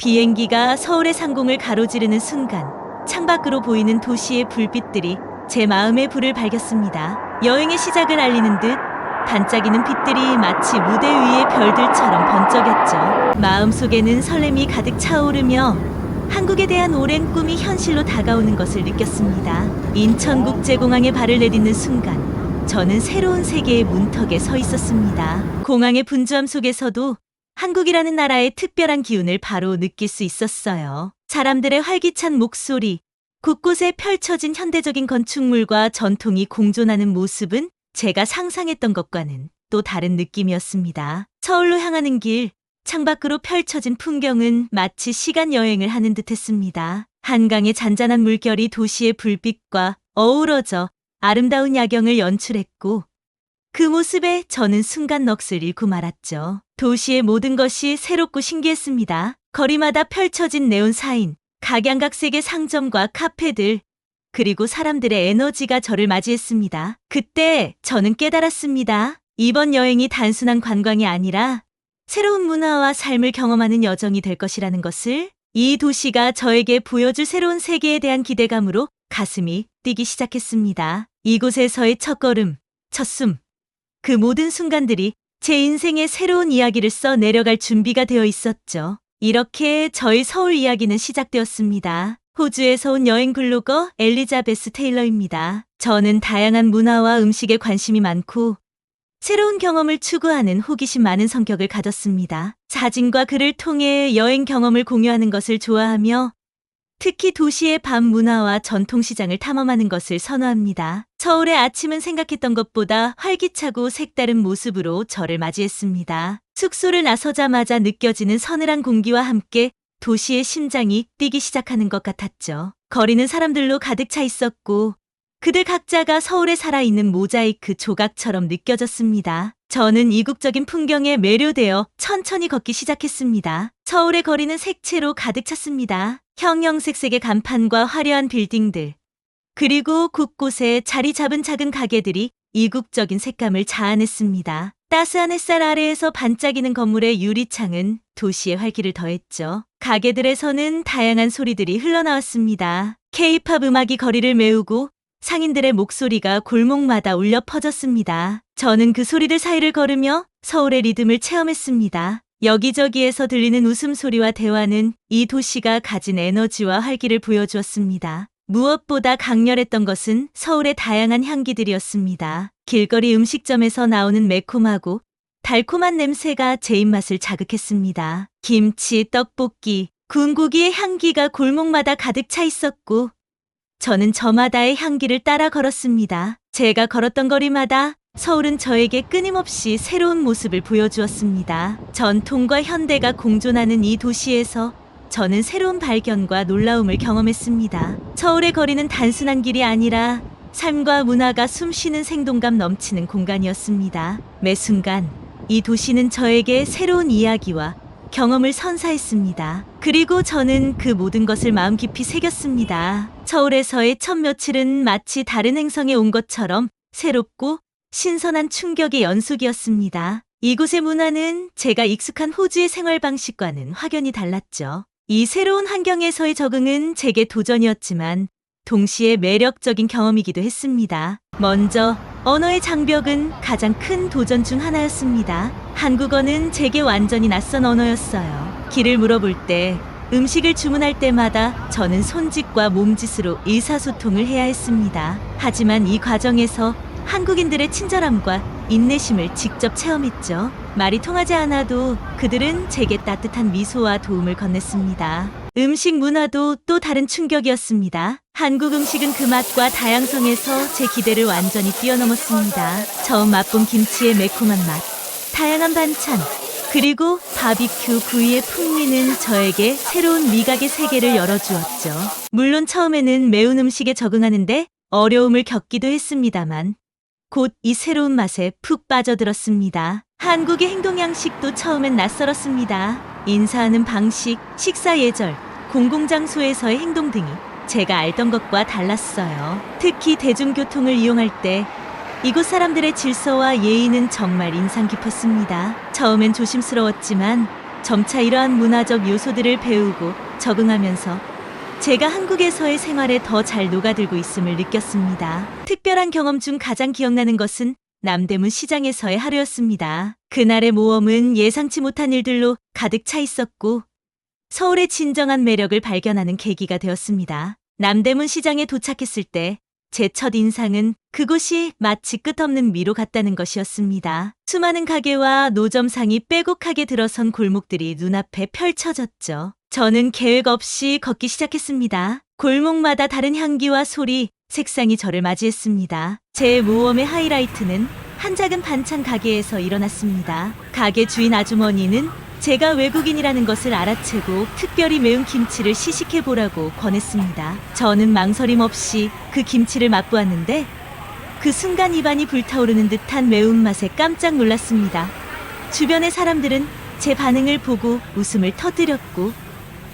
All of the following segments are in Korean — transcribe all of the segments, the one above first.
비행기가 서울의 상공을 가로지르는 순간 창밖으로 보이는 도시의 불빛들이 제 마음의 불을 밝혔습니다. 여행의 시작을 알리는 듯 반짝이는 빛들이 마치 무대 위의 별들처럼 번쩍였죠. 마음속에는 설렘이 가득 차오르며 한국에 대한 오랜 꿈이 현실로 다가오는 것을 느꼈습니다. 인천국제공항에 발을 내딛는 순간 저는 새로운 세계의 문턱에 서 있었습니다. 공항의 분주함 속에서도 한국이라는 나라의 특별한 기운을 바로 느낄 수 있었어요. 사람들의 활기찬 목소리, 곳곳에 펼쳐진 현대적인 건축물과 전통이 공존하는 모습은 제가 상상했던 것과는 또 다른 느낌이었습니다. 서울로 향하는 길, 창밖으로 펼쳐진 풍경은 마치 시간 여행을 하는 듯 했습니다. 한강의 잔잔한 물결이 도시의 불빛과 어우러져 아름다운 야경을 연출했고, 그 모습에 저는 순간 넋을 잃고 말았죠. 도시의 모든 것이 새롭고 신기했습니다. 거리마다 펼쳐진 네온 사인, 각양각색의 상점과 카페들, 그리고 사람들의 에너지가 저를 맞이했습니다. 그때 저는 깨달았습니다. 이번 여행이 단순한 관광이 아니라 새로운 문화와 삶을 경험하는 여정이 될 것이라는 것을 이 도시가 저에게 보여줄 새로운 세계에 대한 기대감으로 가슴이 뛰기 시작했습니다. 이곳에서의 첫걸음, 첫숨, 그 모든 순간들이 제 인생의 새로운 이야기를 써 내려갈 준비가 되어 있었죠. 이렇게 저희 서울 이야기는 시작되었습니다. 호주에서 온 여행 블로거 엘리자베스 테일러입니다. 저는 다양한 문화와 음식에 관심이 많고 새로운 경험을 추구하는 호기심 많은 성격을 가졌습니다. 사진과 글을 통해 여행 경험을 공유하는 것을 좋아하며 특히 도시의 밤 문화와 전통시장을 탐험하는 것을 선호합니다. 서울의 아침은 생각했던 것보다 활기차고 색다른 모습으로 저를 맞이했습니다. 숙소를 나서자마자 느껴지는 서늘한 공기와 함께 도시의 심장이 뛰기 시작하는 것 같았죠. 거리는 사람들로 가득 차 있었고 그들 각자가 서울에 살아있는 모자이크 조각처럼 느껴졌습니다. 저는 이국적인 풍경에 매료되어 천천히 걷기 시작했습니다. 서울의 거리는 색채로 가득 찼습니다. 형형색색의 간판과 화려한 빌딩들, 그리고 곳곳에 자리 잡은 작은 가게들이 이국적인 색감을 자아냈습니다. 따스한 햇살 아래에서 반짝이는 건물의 유리창은 도시의 활기를 더했죠. 가게들에서는 다양한 소리들이 흘러나왔습니다. 케이팝 음악이 거리를 메우고 상인들의 목소리가 골목마다 울려 퍼졌습니다. 저는 그 소리들 사이를 걸으며 서울의 리듬을 체험했습니다. 여기저기에서 들리는 웃음소리와 대화는 이 도시가 가진 에너지와 활기를 보여주었습니다. 무엇보다 강렬했던 것은 서울의 다양한 향기들이었습니다. 길거리 음식점에서 나오는 매콤하고 달콤한 냄새가 제 입맛을 자극했습니다. 김치, 떡볶이, 구운 고기의 향기가 골목마다 가득 차 있었고 저는 저마다의 향기를 따라 걸었습니다. 제가 걸었던 거리마다 서울은 저에게 끊임없이 새로운 모습을 보여주었습니다. 전통과 현대가 공존하는 이 도시에서 저는 새로운 발견과 놀라움을 경험했습니다. 서울의 거리는 단순한 길이 아니라 삶과 문화가 숨쉬는 생동감 넘치는 공간이었습니다. 매 순간 이 도시는 저에게 새로운 이야기와 경험을 선사했습니다. 그리고 저는 그 모든 것을 마음 깊이 새겼습니다. 서울에서의 첫 며칠은 마치 다른 행성에 온 것처럼 새롭고 신선한 충격의 연속이었습니다. 이곳의 문화는 제가 익숙한 호주의 생활 방식과는 확연히 달랐죠. 이 새로운 환경에서의 적응은 제게 도전이었지만 동시에 매력적인 경험이기도 했습니다. 먼저 언어의 장벽은 가장 큰 도전 중 하나였습니다. 한국어는 제게 완전히 낯선 언어였어요. 길을 물어볼 때, 음식을 주문할 때마다 저는 손짓과 몸짓으로 의사소통을 해야 했습니다. 하지만 이 과정에서 한국인들의 친절함과 인내심을 직접 체험했죠. 말이 통하지 않아도 그들은 제게 따뜻한 미소와 도움을 건넸습니다. 음식 문화도 또 다른 충격이었습니다. 한국 음식은 그 맛과 다양성에서 제 기대를 완전히 뛰어넘었습니다. 처음 맛본 김치의 매콤한 맛, 다양한 반찬, 그리고 바비큐 구이의 풍미는 저에게 새로운 미각의 세계를 열어주었죠. 물론 처음에는 매운 음식에 적응하는데 어려움을 겪기도 했습니다만 곧 이 새로운 맛에 푹 빠져들었습니다. 한국의 행동 양식도 처음엔 낯설었습니다. 인사하는 방식, 식사 예절, 공공장소에서의 행동 등이 제가 알던 것과 달랐어요. 특히 대중교통을 이용할 때 이곳 사람들의 질서와 예의는 정말 인상 깊었습니다. 처음엔 조심스러웠지만 점차 이러한 문화적 요소들을 배우고 적응하면서 제가 한국에서의 생활에 더 잘 녹아들고 있음을 느꼈습니다. 특별한 경험 중 가장 기억나는 것은 남대문 시장에서의 하루였습니다. 그날의 모험은 예상치 못한 일들로 가득 차 있었고 서울의 진정한 매력을 발견하는 계기가 되었습니다. 남대문 시장에 도착했을 때 제 첫 인상은 그곳이 마치 끝없는 미로 같다는 것이었습니다. 수많은 가게와 노점상이 빼곡하게 들어선 골목들이 눈앞에 펼쳐졌죠. 저는 계획 없이 걷기 시작했습니다. 골목마다 다른 향기와 소리, 색상이 저를 맞이했습니다. 제 모험의 하이라이트는 한 작은 반찬 가게에서 일어났습니다. 가게 주인 아주머니는 제가 외국인이라는 것을 알아채고 특별히 매운 김치를 시식해 보라고 권했습니다. 저는 망설임 없이 그 김치를 맛보았는데 그 순간 입안이 불타오르는 듯한 매운맛에 깜짝 놀랐습니다. 주변의 사람들은 제 반응을 보고 웃음을 터뜨렸고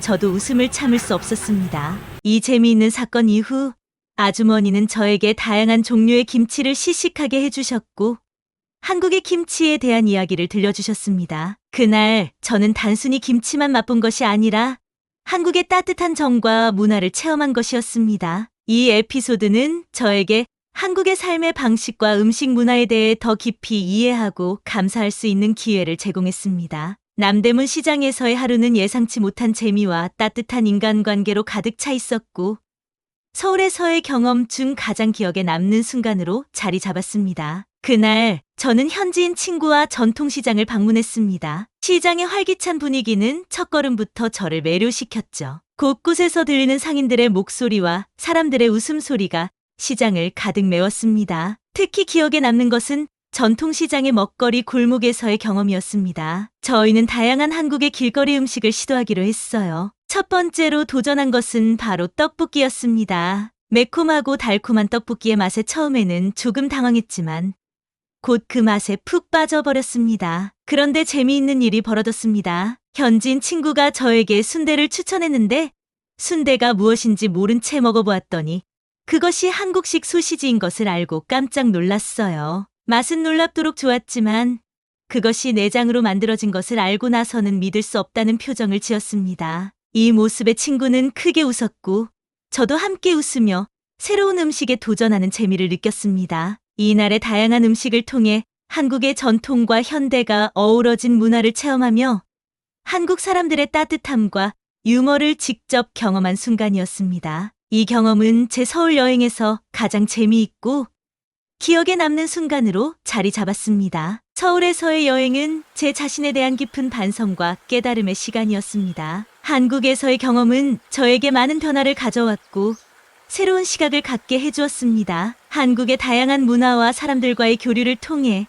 저도 웃음을 참을 수 없었습니다. 이 재미있는 사건 이후 아주머니는 저에게 다양한 종류의 김치를 시식하게 해주셨고 한국의 김치에 대한 이야기를 들려주셨습니다. 그날 저는 단순히 김치만 맛본 것이 아니라 한국의 따뜻한 정과 문화를 체험한 것이었습니다. 이 에피소드는 저에게 한국의 삶의 방식과 음식 문화에 대해 더 깊이 이해하고 감사할 수 있는 기회를 제공했습니다. 남대문 시장에서의 하루는 예상치 못한 재미와 따뜻한 인간관계로 가득 차 있었고 서울에서의 경험 중 가장 기억에 남는 순간으로 자리 잡았습니다. 그날 저는 현지인 친구와 전통시장을 방문했습니다. 시장의 활기찬 분위기는 첫걸음부터 저를 매료시켰죠. 곳곳에서 들리는 상인들의 목소리와 사람들의 웃음소리가 시장을 가득 메웠습니다. 특히 기억에 남는 것은 전통시장의 먹거리 골목에서의 경험이었습니다. 저희는 다양한 한국의 길거리 음식을 시도하기로 했어요. 첫 번째로 도전한 것은 바로 떡볶이였습니다. 매콤하고 달콤한 떡볶이의 맛에 처음에는 조금 당황했지만 곧 그 맛에 푹 빠져버렸습니다. 그런데 재미있는 일이 벌어졌습니다. 현지인 친구가 저에게 순대를 추천했는데 순대가 무엇인지 모른 채 먹어보았더니 그것이 한국식 소시지인 것을 알고 깜짝 놀랐어요. 맛은 놀랍도록 좋았지만 그것이 내장으로 만들어진 것을 알고 나서는 믿을 수 없다는 표정을 지었습니다. 이 모습에 친구는 크게 웃었고 저도 함께 웃으며 새로운 음식에 도전하는 재미를 느꼈습니다. 이날의 다양한 음식을 통해 한국의 전통과 현대가 어우러진 문화를 체험하며 한국 사람들의 따뜻함과 유머를 직접 경험한 순간이었습니다. 이 경험은 제 서울 여행에서 가장 재미있고 기억에 남는 순간으로 자리 잡았습니다. 서울에서의 여행은 제 자신에 대한 깊은 반성과 깨달음의 시간이었습니다. 한국에서의 경험은 저에게 많은 변화를 가져왔고 새로운 시각을 갖게 해주었습니다. 한국의 다양한 문화와 사람들과의 교류를 통해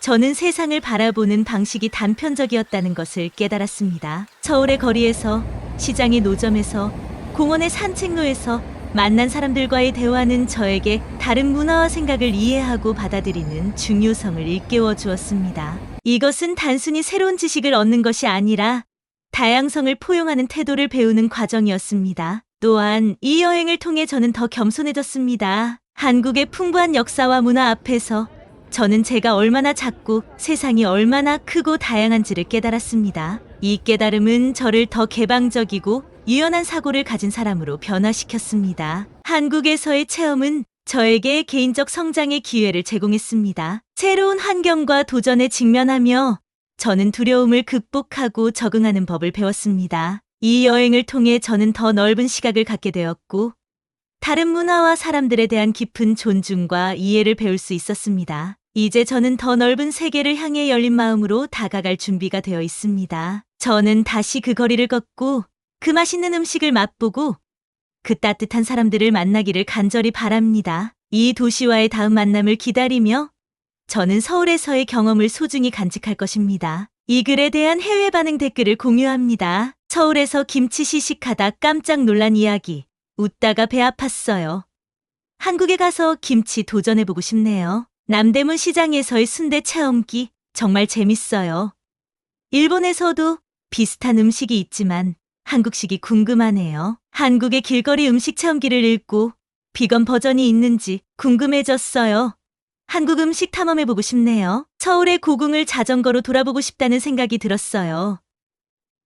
저는 세상을 바라보는 방식이 단편적이었다는 것을 깨달았습니다. 서울의 거리에서, 시장의 노점에서, 공원의 산책로에서 만난 사람들과의 대화는 저에게 다른 문화와 생각을 이해하고 받아들이는 중요성을 일깨워 주었습니다. 이것은 단순히 새로운 지식을 얻는 것이 아니라 다양성을 포용하는 태도를 배우는 과정이었습니다. 또한 이 여행을 통해 저는 더 겸손해졌습니다. 한국의 풍부한 역사와 문화 앞에서 저는 제가 얼마나 작고 세상이 얼마나 크고 다양한지를 깨달았습니다. 이 깨달음은 저를 더 개방적이고 유연한 사고를 가진 사람으로 변화시켰습니다. 한국에서의 체험은 저에게 개인적 성장의 기회를 제공했습니다. 새로운 환경과 도전에 직면하며 저는 두려움을 극복하고 적응하는 법을 배웠습니다. 이 여행을 통해 저는 더 넓은 시각을 갖게 되었고, 다른 문화와 사람들에 대한 깊은 존중과 이해를 배울 수 있었습니다. 이제 저는 더 넓은 세계를 향해 열린 마음으로 다가갈 준비가 되어 있습니다. 저는 다시 그 거리를 걷고 그 맛있는 음식을 맛보고 그 따뜻한 사람들을 만나기를 간절히 바랍니다. 이 도시와의 다음 만남을 기다리며 저는 서울에서의 경험을 소중히 간직할 것입니다. 이 글에 대한 해외 반응 댓글을 공유합니다. 서울에서 김치 시식하다 깜짝 놀란 이야기. 웃다가 배 아팠어요. 한국에 가서 김치 도전해보고 싶네요. 남대문 시장에서의 순대 체험기 정말 재밌어요. 일본에서도 비슷한 음식이 있지만 한국식이 궁금하네요. 한국의 길거리 음식 체험기를 읽고 비건 버전이 있는지 궁금해졌어요. 한국 음식 탐험해보고 싶네요. 서울의 고궁을 자전거로 돌아보고 싶다는 생각이 들었어요.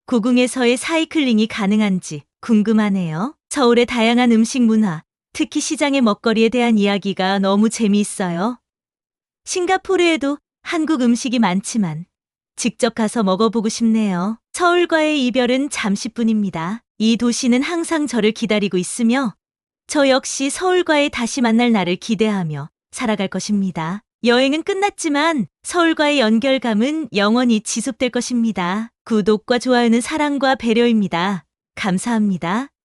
고궁에서의 사이클링이 가능한지 궁금하네요. 서울의 다양한 음식 문화, 특히 시장의 먹거리에 대한 이야기가 너무 재미있어요. 싱가포르에도 한국 음식이 많지만 직접 가서 먹어보고 싶네요. 서울과의 이별은 잠시뿐입니다. 이 도시는 항상 저를 기다리고 있으며 저 역시 서울과의 다시 만날 날을 기대하며 살아갈 것입니다. 여행은 끝났지만 서울과의 연결감은 영원히 지속될 것입니다. 구독과 좋아요는 사랑과 배려입니다. 감사합니다.